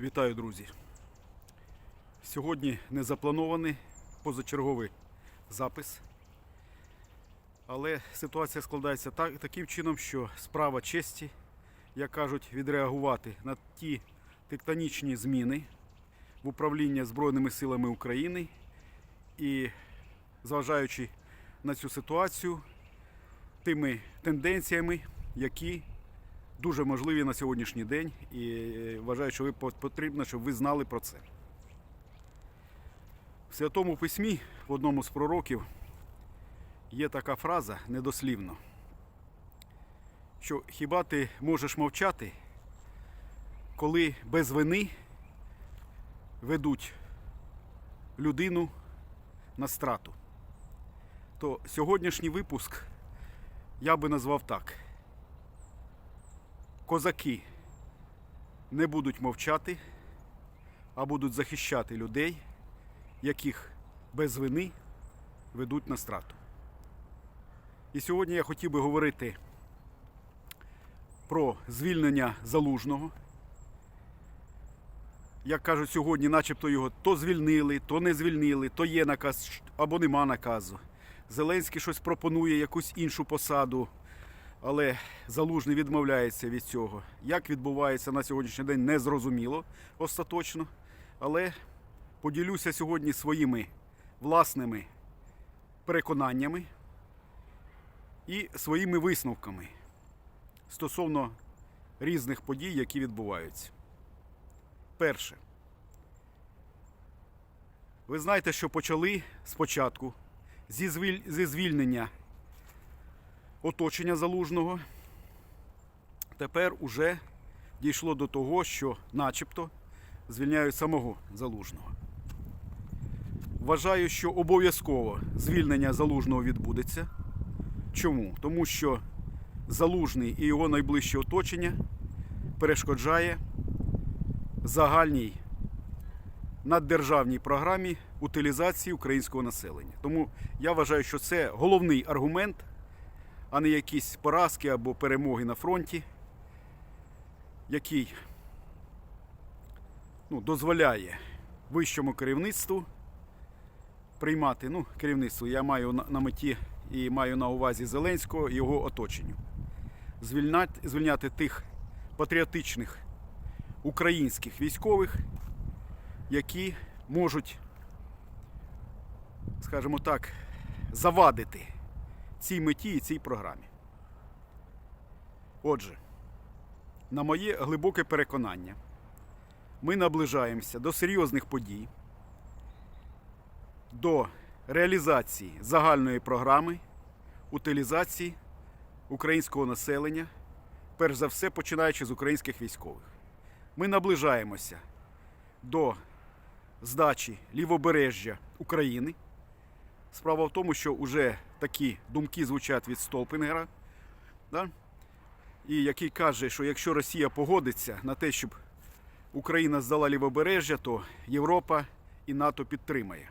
Вітаю, друзі. Сьогодні не запланований позачерговий запис. Але ситуація складається так, таким чином, що справа честі, як кажуть, відреагувати на ті тектонічні зміни в управлінні Збройними силами України і зважаючи на цю ситуацію, тими тенденціями, які дуже можливі на сьогоднішній день, і е, вважаю, що ви потрібно, щоб ви знали про це. В Святому Письмі в одному з пророків є така фраза недослівно, що хіба ти можеш мовчати, коли без вини ведуть людину на страту. То сьогоднішній випуск я би назвав так козаки не будуть мовчати, а будуть захищати людей, яких без вини ведуть на страту. І сьогодні я хотів би говорити про звільнення залужного. Як кажуть сьогодні, начебто його то звільнили, то не звільнили, то є наказ або нема наказу. Зеленський щось пропонує якусь іншу посаду але залужний відмовляється від цього. Як відбувається на сьогоднішній день, не зрозуміло остаточно. Але поділюся сьогодні своїми власними переконаннями і своїми висновками стосовно різних подій, які відбуваються. Перше. Ви знаєте, що почали спочатку зі звільнення оточення залужного. Тепер уже дійшло до того, що начебто звільняють самого залужного. Вважаю, що обов'язково звільнення залужного відбудеться. Чому? Тому що залужний і його найближче оточення перешкоджає загальній наддержавній програмі утилізації українського населення. Тому я вважаю, що це головний аргумент а не якісь поразки або перемоги на фронті, який ну, дозволяє вищому керівництву приймати ну, керівництво. Я маю на, меті і маю на увазі Зеленського і його оточенню. Звільняти, звільняти тих патріотичних українських військових, які можуть, скажімо так, завадити цій меті і цій програмі. Отже, на моє глибоке переконання, ми наближаємося до серйозних подій, до реалізації загальної програми утилізації українського населення, перш за все починаючи з українських військових. Ми наближаємося до здачі лівобережжя України. Справа в тому, що вже такі думки звучать від Столпінгера, да? і який каже, що якщо Росія погодиться на те, щоб Україна здала лівобережжя, то Європа і НАТО підтримає.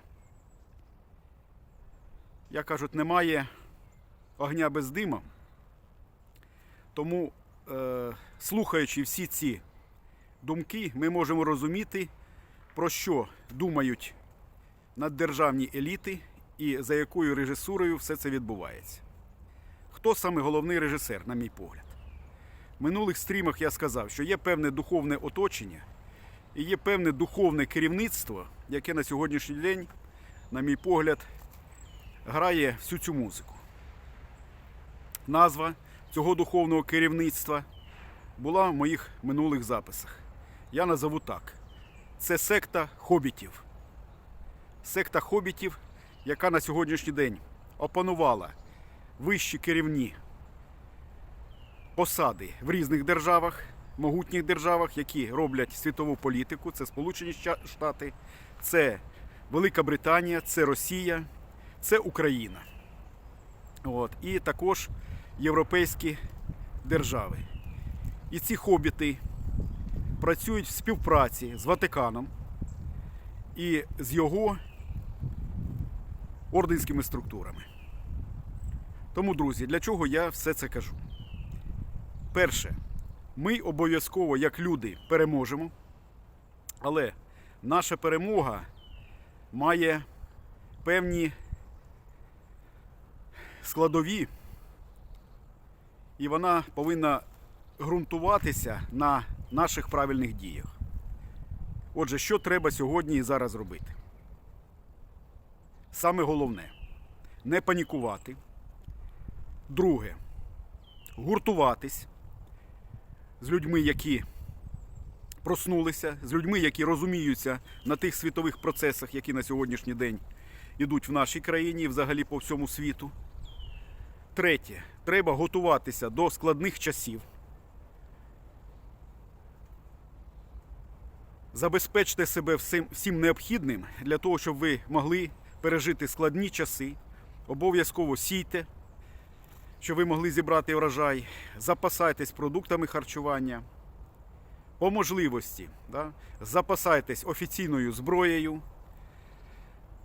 Як кажуть, немає огня без дима. Тому, е, слухаючи всі ці думки, ми можемо розуміти, про що думають наддержавні еліти і за якою режисурою все це відбувається. Хто саме головний режисер, на мій погляд? В минулих стрімах я сказав, що є певне духовне оточення і є певне духовне керівництво, яке на сьогоднішній день, на мій погляд, грає всю цю музику. Назва цього духовного керівництва була в моїх минулих записах. Я назову так: це секта хобітів. Секта хобітів яка на сьогоднішній день опанувала вищі керівні посади в різних державах, могутніх державах, які роблять світову політику. Це Сполучені Штати, це Велика Британія, це Росія, це Україна. От. І також європейські держави. І ці хобіти працюють в співпраці з Ватиканом і з його орденськими структурами. Тому, друзі, для чого я все це кажу? Перше, ми обов'язково, як люди, переможемо. Але наша перемога має певні складові, і вона повинна ґрунтуватися на наших правильних діях. Отже, що треба сьогодні і зараз робити? Саме головне не панікувати. Друге гуртуватись з людьми, які проснулися, з людьми, які розуміються на тих світових процесах, які на сьогоднішній день ідуть в нашій країні і взагалі по всьому світу. Третє, треба готуватися до складних часів. Забезпечте себе всім, всім необхідним для того, щоб ви могли пережити складні часи. Обов'язково сійте, щоб ви могли зібрати врожай. Запасайтесь продуктами харчування. По можливості да, запасайтесь офіційною зброєю.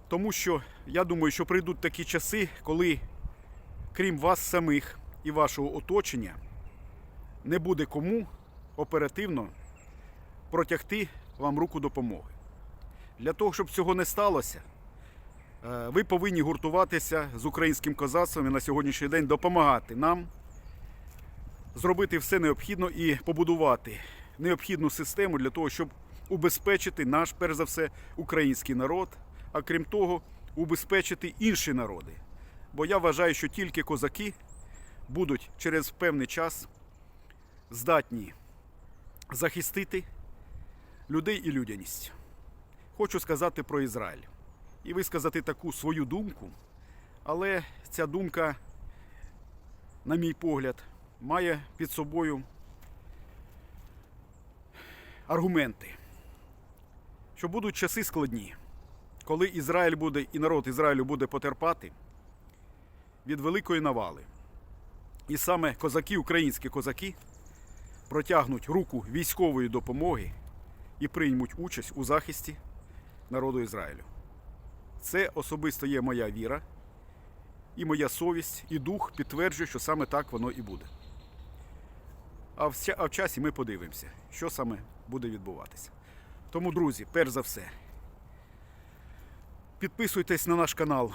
Тому що я думаю, що прийдуть такі часи, коли, крім вас самих і вашого оточення, не буде кому оперативно протягти вам руку допомоги. Для того, щоб цього не сталося, ви повинні гуртуватися з українським козацтвом і на сьогоднішній день допомагати нам зробити все необхідно і побудувати необхідну систему для того, щоб убезпечити наш, перш за все, український народ, а крім того, убезпечити інші народи. Бо я вважаю, що тільки козаки будуть через певний час здатні захистити людей і людяність. Хочу сказати про Ізраїль і висказати таку свою думку, але ця думка, на мій погляд, має під собою аргументи, що будуть часи складні, коли Ізраїль буде і народ Ізраїлю буде потерпати від великої навали. І саме козаки, українські козаки, протягнуть руку військової допомоги і приймуть участь у захисті народу Ізраїлю. Це особисто є моя віра, і моя совість, і дух підтверджує, що саме так воно і буде. А в, часі ми подивимося, що саме буде відбуватися. Тому, друзі, перш за все, підписуйтесь на наш канал.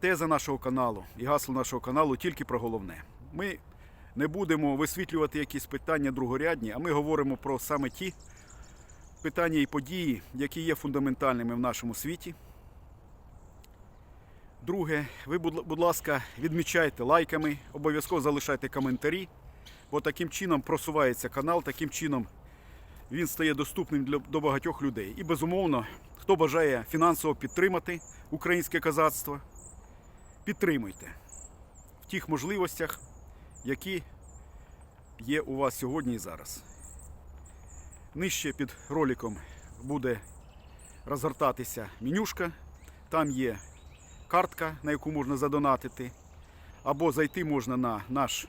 Теза нашого каналу і гасло нашого каналу тільки про головне. Ми не будемо висвітлювати якісь питання другорядні, а ми говоримо про саме ті питання і події, які є фундаментальними в нашому світі. Друге, ви, будь ласка, відмічайте лайками, обов'язково залишайте коментарі, бо таким чином просувається канал, таким чином він стає доступним для, до багатьох людей. І безумовно, хто бажає фінансово підтримати українське козацтво, підтримуйте в тих можливостях, які є у вас сьогодні і зараз. Нижче під роликом буде розгортатися менюшка. Там є картка, на яку можна задонатити. Або зайти можна на наш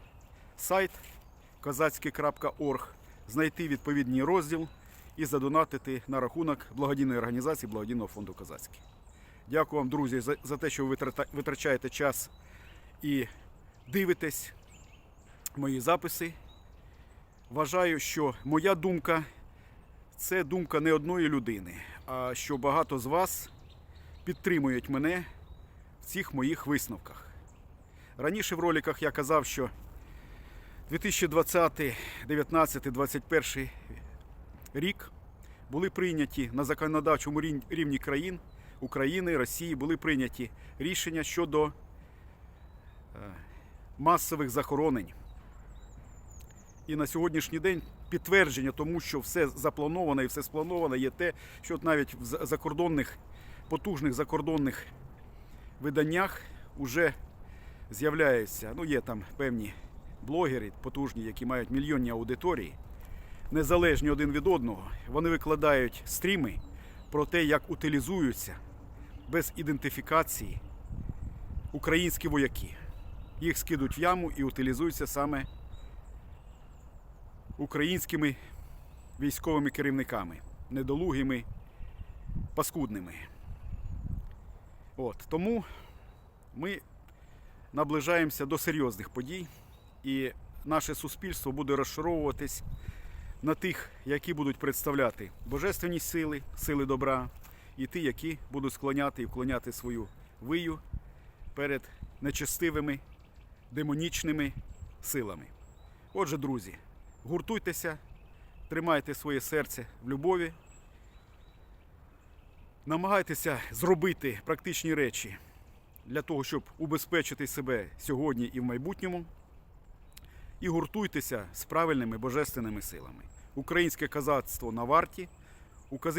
сайт козацький.орг, знайти відповідний розділ і задонатити на рахунок благодійної організації Благодійного фонду Козацький. Дякую вам, друзі, за, те, що ви витрачаєте час і дивитесь мої записи. Вважаю, що моя думка це думка не одної людини, а що багато з вас підтримують мене цих моїх висновках. Раніше в роликах я казав, що 2020, 19, 21 рік були прийняті на законодавчому рівні країн України, Росії, були прийняті рішення щодо е, масових захоронень. І на сьогоднішній день підтвердження тому, що все заплановано і все сплановано, є те, що навіть в закордонних, потужних закордонних виданнях вже з'являються, ну є там певні блогери потужні, які мають мільйонні аудиторії, незалежні один від одного. Вони викладають стріми про те, як утилізуються без ідентифікації українські вояки. Їх скидуть в яму і утилізуються саме українськими військовими керівниками, недолугими, паскудними. От, тому ми наближаємося до серйозних подій, і наше суспільство буде розшаровуватись на тих, які будуть представляти божественні сили, сили добра, і ті, які будуть склоняти і вклоняти свою вию перед нечестивими демонічними силами. Отже, друзі, гуртуйтеся, тримайте своє серце в любові, намагайтеся зробити практичні речі для того, щоб убезпечити себе сьогодні і в майбутньому. І гуртуйтеся з правильними божественними силами. Українське козацтво на варті,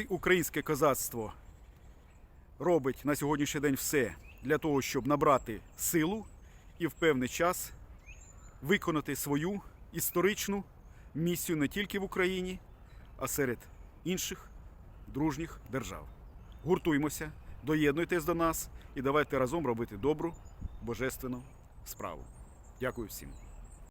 українське козацтво робить на сьогоднішній день все для того, щоб набрати силу і в певний час виконати свою історичну місію не тільки в Україні, а серед інших дружніх держав. Гуртуймося, доєднуйтесь до нас і давайте разом робити добру божественну справу. Дякую всім.